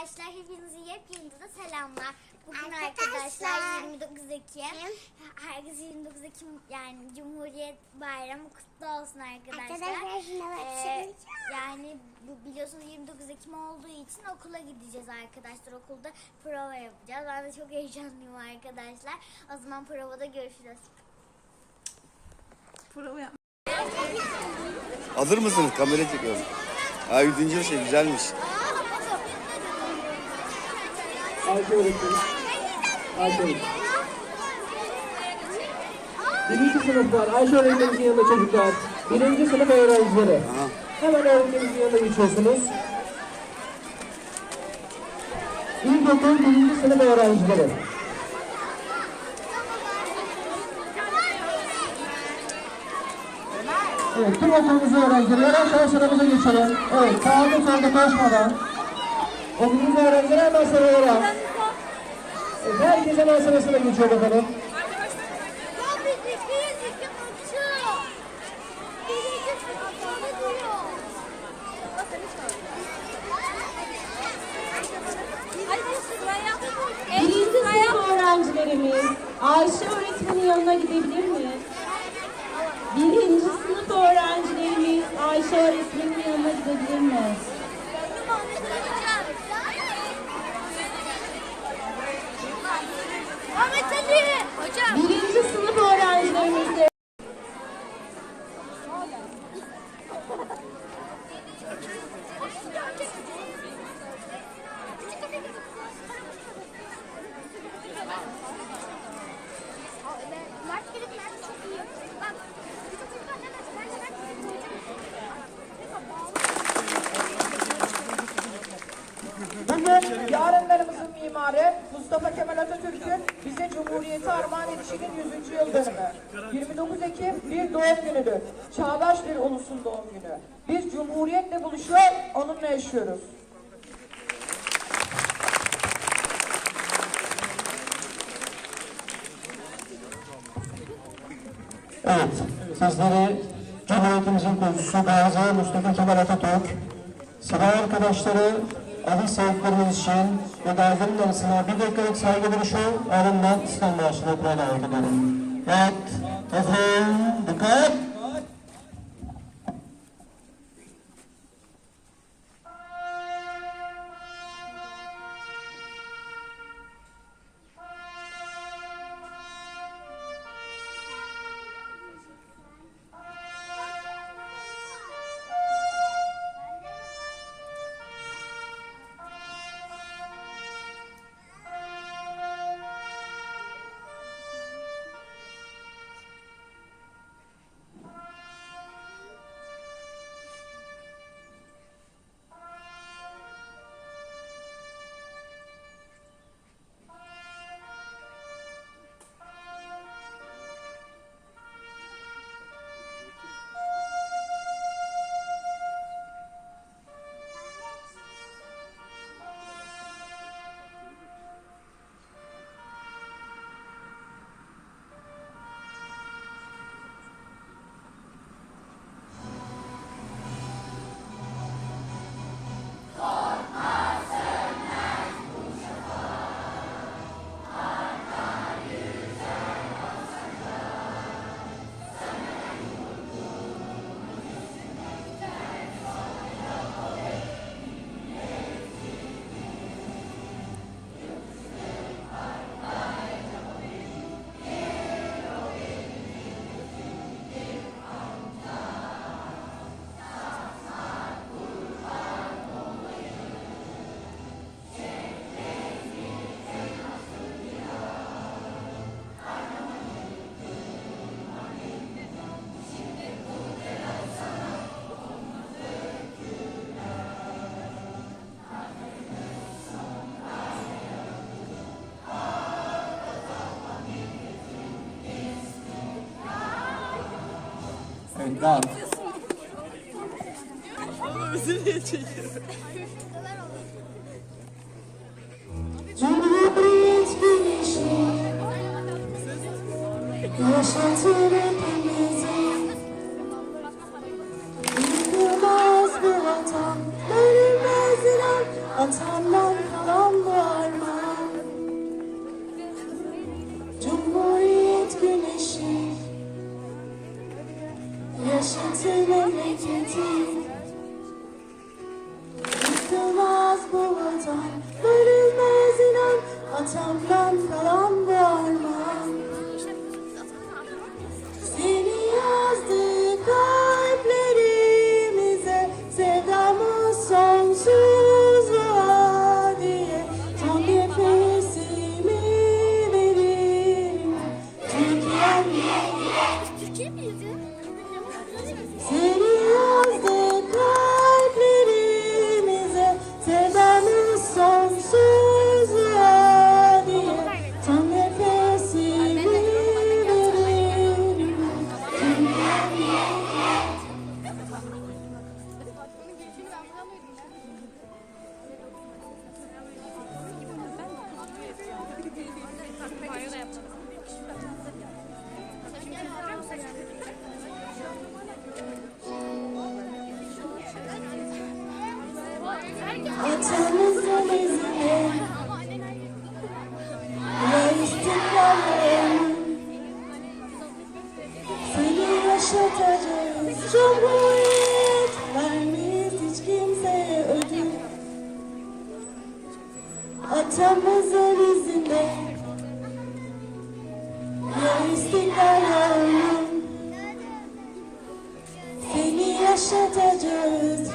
arkadaşlar hepinize yepyeni de selamlar. Bugün Arkadaşlar. arkadaşlar, 29 Ekim. Herkese 29 Ekim yani Cumhuriyet Bayramı kutlu olsun arkadaşlar. Arkadaşlar Ee, yani bu biliyorsunuz 29 Ekim olduğu için okula gideceğiz arkadaşlar. Okulda prova yapacağız. Ben de çok heyecanlıyım arkadaşlar. O zaman provada görüşürüz. Prova yap. Hazır mısınız? Kamera çekiyorum. Ha 100. yıl şey güzelmiş. Ayşe öğretmenim. Ayşe öğretmenim. Birinci sınıflar Ayşe öğretmenimizin yanında çocuklar. Birinci sınıf öğrencileri. Hemen öğretmenimizin yanına geçiyorsunuz. İlkokul birinci sınıf öğrencileri. Evet, tüm okulumuzun öğrencileri yavaş sıramıza geçelim. Evet, sağda solda koşmadan. Okulumuzun öğrencileri hemen sıralara. Herkes hemen sırasına geçiyor bakalım. Birinci sınıf öğrencilerimiz Ayşe öğretmenin yanına gidebilir mi? Birinci sınıf öğrencilerimiz Ayşe öğretmenin yanına gidebilir mi? Ahmet Ali! Hocam! Birinci sınıf öğrencilerimiz de Mert gelip Mert çok iyi. Bak. Bugün yarınlarımızın mimarı Mustafa Kemal Atatürk'ün bize Cumhuriyeti edişinin 100. yıl dönümü. 29 Ekim bir doğum günüdür. Çağdaş bir ulusun doğum günü. Biz Cumhuriyet'le buluşuyor, onunla yaşıyoruz. Evet, sizleri Cumhuriyetimizin kurucusu Gazi Mustafa Kemal Atatürk, silah arkadaşları Ali sevdiklerimiz için ve arasına bir dakikalık saygı duruşu ardından İslam okumaya davet ediyorum. Evet, hazır, dikkat! Rahat. Cumhuriyet güneşi Yaşatır hepimizi Burası memleketin Yıkılmaz bu vatan Bölünmez inan Atamla shattered dreams.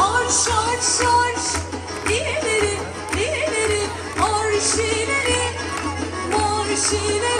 Arş arş arş. Diyeleri diyeleri Arşileri Marşileri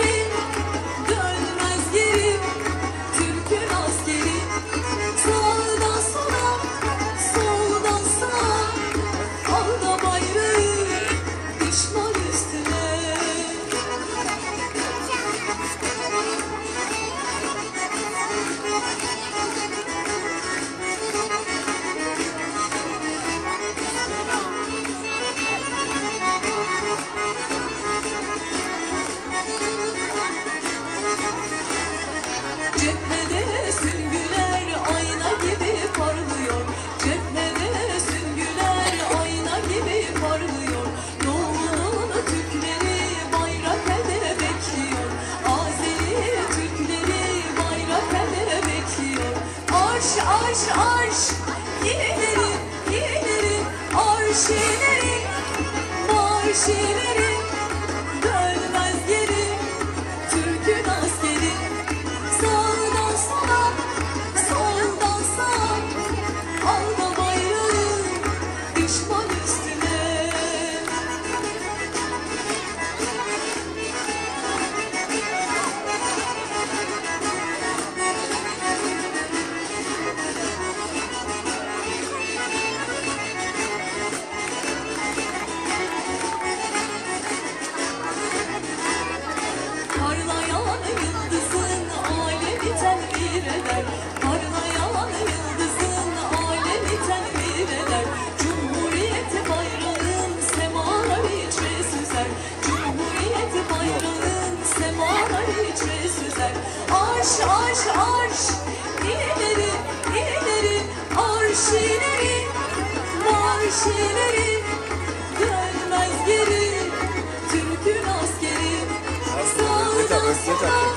Thank you.